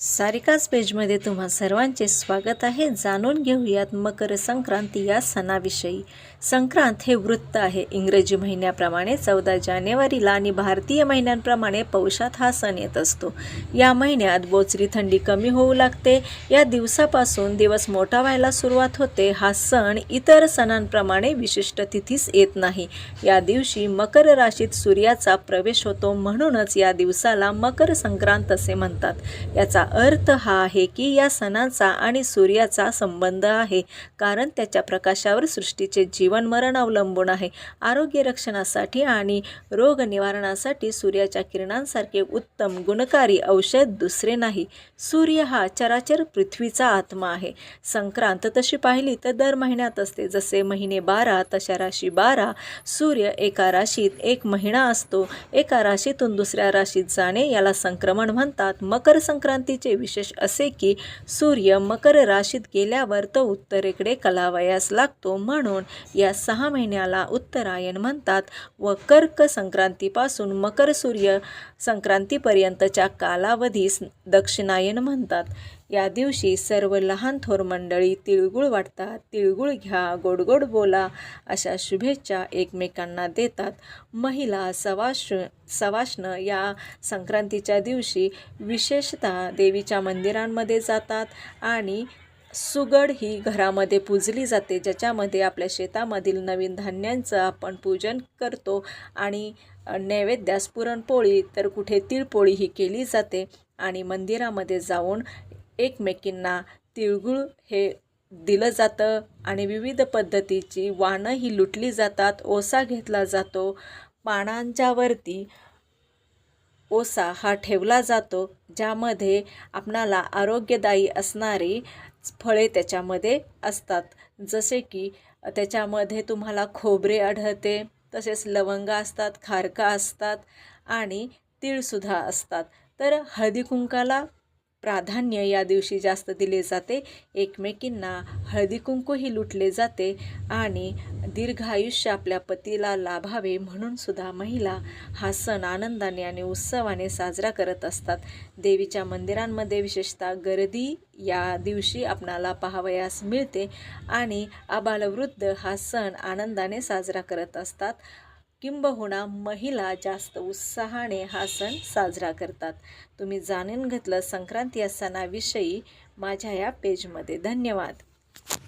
सारिकाच पेजमध्ये तुम्हा सर्वांचे स्वागत आहे. जाणून घेऊयात मकर संक्रांती या सणाविषयी. संक्रांत हे वृत्त आहे. इंग्रजी महिन्याप्रमाणे चौदा जानेवारीला आणि भारतीय महिन्यांप्रमाणे पौषात हा सण येत असतो. या महिन्यात बोचरी थंडी कमी होऊ लागते. या दिवसापासून दिवस मोठा व्हायला सुरुवात होते. हा सण इतर सणांप्रमाणे विशिष्ट तिथीस येत नाही. या दिवशी मकर राशीत सूर्याचा प्रवेश होतो म्हणूनच या दिवसाला मकर संक्रांत असे म्हणतात. याचा अर्थ हा आहे की या सणांचा आणि सूर्याचा संबंध आहे. कारण त्याच्या प्रकाशावर सृष्टीचे जीवन मरण अवलंबून आहे. आरोग्य रक्षणासाठी आणि रोग निवारणासाठी सूर्याच्या किरणांसारखे उत्तम गुणकारी औषध दुसरे नाही. सूर्य हा चराचर पृथ्वीचा आत्मा आहे. संक्रांत तशी पाहिली तर दर महिन्यात असते. जसे महिने बारा तशा राशी बारा. सूर्य एका राशीत एक महिना असतो. एका राशीतून दुसऱ्या राशीत जाणे याला संक्रमण म्हणतात. मकर संक्रांती राशीचे विशेष असे की सूर्य मकर राशीत गेल्यावर तो उत्तरेकडे कलावयास लागतो म्हणून या सहा महिन्याला उत्तरायण म्हणतात व कर्क संक्रांतीपासून मकर सूर्य संक्रांतीपर्यंतच्या कालावधीस दक्षिणायन म्हणतात. या दिवशी सर्व लहान थोर मंडळी तिळगुळ वाटतात तिळगुळ घ्या गोड गोड बोला अशा शुभेच्छा एकमेकांना देतात. महिला सवाश सवाष्ण या संक्रांतीच्या दिवशी विशेषतः देवीच्या मंदिरांमध्ये जातात आणि सुगड ही घरामध्ये पूजली जाते ज्याच्यामध्ये आपल्या शेतामधील नवीन धान्यांचं आपण पूजन करतो आणि नैवेद्यास पुरणपोळी तर कुठे तिळपोळी ही केली जाते आणि मंदिरामध्ये जाऊन एकमेकींना तिळगुळ हे दिलं जातं आणि विविध पद्धतीची वाणं ही लुटली जातात ओसा घेतला जातो पानांच्यावरती ओसा हा ठेवला जातो ज्यामध्ये आपणाला आरोग्यदायी असणारी फळे त्याच्यामध्ये असतात. जसे की त्याच्यामध्ये तुम्हाला खोबरे आढळते तसेच लवंग असतात खारका असतात आणि तीळसुद्धा असतात. तर हळदी कुंकाला प्राधान्य या दिवशी जास्त दिले जाते. एकमेकींना हळदी कुंकूही लुटले जाते आणि दीर्घ आयुष्य आपल्या पतीला लाभावे म्हणून सुद्धा महिला हा सण आनंदाने आणि उत्सवाने साजरा करत असतात. देवीच्या मंदिरांमध्ये विशेषतः गर्दी या दिवशी आपणाला पाहावयास मिळते आणि आबालवृद्ध हा सण आनंदाने साजरा करत असतात. किंबहुना महिला जास्त उत्साहाने हा सण साजरा करतात. तुम्ही जाणून घेतलं संक्रांती या सणाविषयी माझ्या या पेजमध्ये धन्यवाद.